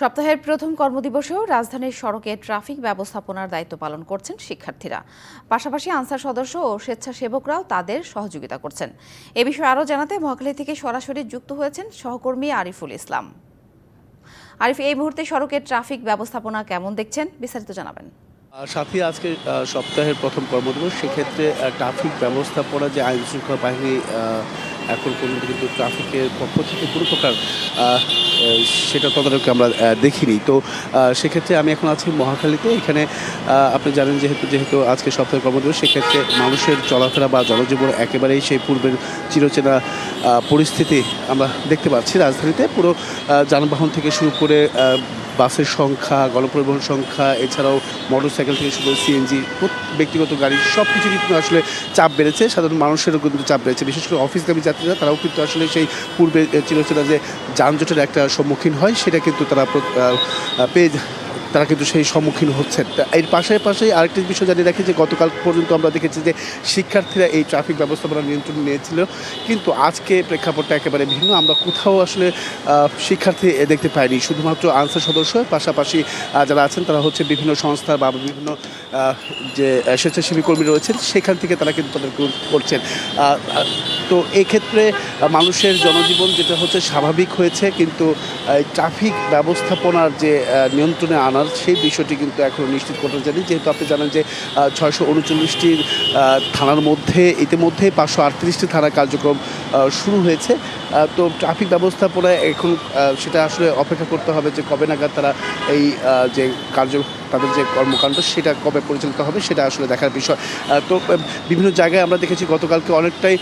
সপ্তাহের প্রথম কর্মদিবসেও রাজধানীর সড়কে ট্রাফিক ব্যবস্থাপনার দায়িত্ব পালন করছেন শিক্ষার্থীরা। পাশাপাশি আনসার সদস্য ও স্বেচ্ছাসেবকরাও তাদের সহযোগিতা করছেন। এ বিষয়ে আরও জানাতে মহাখালী থেকে সরাসরি যুক্ত হয়েছেন সহকর্মী আরিফুল ইসলাম। আরিফ, এই মুহূর্তে সড়কের ট্রাফিক ব্যবস্থাপনা কেমন দেখছেন? বিস্তারিত জানাবেন। সাথে, আজকে সপ্তাহের প্রথম কর্মদিবস। সেক্ষেত্রে ট্রাফিক ব্যবস্থাপনা যে আইন শৃঙ্খলা বাহিনী এখন পর্যন্ত কিন্তু ট্রাফিকের পক্ষ থেকে কোনো প্রকার সেটা তদারকি আমরা দেখিনি। তো সেক্ষেত্রে আমি এখন আছি মহাখালীতে। এখানে আপনি জানেন যেহেতু যেহেতু আজকে সপ্তাহের কর্মদিবস, সেক্ষেত্রে মানুষের চলাফেরা বা জনজীবন একেবারেই সেই পূর্বের চিরচেনা পরিস্থিতি আমরা দেখতে পাচ্ছি রাজধানীতে। পুরো যানবাহন থেকে শুরু করে বাসের সংখ্যা, গণপরিবহন সংখ্যা, এছাড়াও মোটরসাইকেল থেকে শুরু সিএনজি ব্যক্তিগত গাড়ি সব কিছু কিন্তু আসলে চাপ বেড়েছে। সাধারণ মানুষেরও কিন্তু চাপ বেড়েছে। বিশেষ করে অফিসগামী যাত্রীরা, তারাও কিন্তু আসলে সেই পূর্বে চিরচেনা যে যানজটের একটা সম্মুখীন হয়, সেটা কিন্তু তারা পেয়ে তারা কিন্তু সেই সম্মুখীন হচ্ছেন। এর পাশাপাশি আরেকটি বিষয় জানিয়ে রাখি যে, গতকাল পর্যন্ত আমরা দেখেছি যে, শিক্ষার্থীরা এই ট্রাফিক ব্যবস্থাপনা নিয়ন্ত্রণ নিয়েছিল। কিন্তু আজকে প্রেক্ষাপটটা একেবারে ভিন্ন। আমরা কোথাও আসলে শিক্ষার্থী দেখতে পাইনি। শুধুমাত্র আনসার সদস্য, পাশাপাশি যারা আছেন, তারা হচ্ছে বিভিন্ন সংস্থা বা বিভিন্ন যে স্বেচ্ছাসেবী কর্মী রয়েছেন, সেখান থেকে তারা কিন্তু তাদের করছেন। তো এই ক্ষেত্রে মানুষের জনজীবন যেটা হচ্ছে স্বাভাবিক হয়েছে। কিন্তু ট্রাফিক ব্যবস্থাপনার যে নিয়ন্ত্রণে আনার সেই বিষয়টি কিন্তু এখনও নিশ্চিত করতে জানি যেহেতু আপনি জানেন যে ছয়শো উনচল্লিশটির থানার মধ্যে ইতিমধ্যে পাঁচশো আটত্রিশটি থানা কার্যক্রম শুরু হয়েছে। তো ট্রাফিক ব্যবস্থাপনায় এখন সেটা আসলে অপেক্ষা করতে হবে যে কবে নাগাদ তারা এই যে কার্য, তাদের যে কর্মকাণ্ড, সেটা কবে পরিচালিত হবে, সেটা আসলে দেখার বিষয়। তো বিভিন্ন জায়গায় আমরা দেখেছি গতকালকে অনেকটাই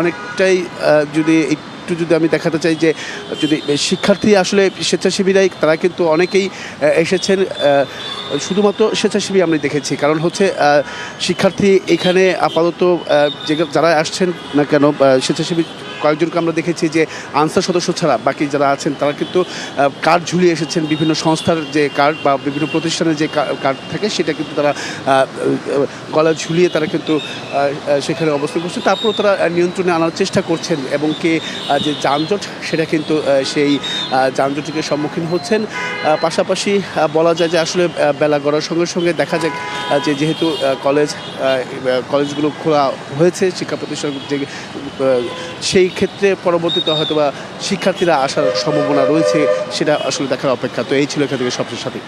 অনেকটাই যদি একটু যদি আমি দেখাতে চাই যে, যদি শিক্ষার্থী আসলে স্বেচ্ছাসেবীরাই, তারা কিন্তু অনেকেই এসেছেন শুধুমাত্র স্বেচ্ছাসেবী আমরা দেখেছি। কারণ হচ্ছে শিক্ষার্থী এখানে আপাতত যে যারা আসছেন না কেন স্বেচ্ছাসেবী কয়েকজনকে আমরা দেখেছি যে আনসার সদস্য ছাড়া বাকি যারা আছেন, তারা কিন্তু কার্ড ঝুলিয়ে এসেছেন, বিভিন্ন সংস্থার যে কার্ড বা বিভিন্ন প্রতিষ্ঠানের যে কার্ড থাকে, সেটা কিন্তু তারা গলা ঝুলিয়ে তারা কিন্তু সেখানে অবস্থান করছে। তারপরেও তারা নিয়ন্ত্রণে আনার চেষ্টা করছেন এবং কে যে যানজট, সেটা কিন্তু সেই যানজটের সম্মুখীন হচ্ছেন। পাশাপাশি বলা যায় যে আসলে বেলা গড়ার সঙ্গে সঙ্গে দেখা যায় যে যেহেতু কলেজ কলেজগুলো খোলা হয়েছে, শিক্ষা প্রতিষ্ঠান যে সেই ক্ষেত্রে পরবর্তীতে হয়তো বা শিক্ষার্থীরা আসার সম্ভাবনা রয়েছে, সেটা আসলে দেখার অপেক্ষা। তো এই ছিল এখান থেকে সবচেয়ে সাথে।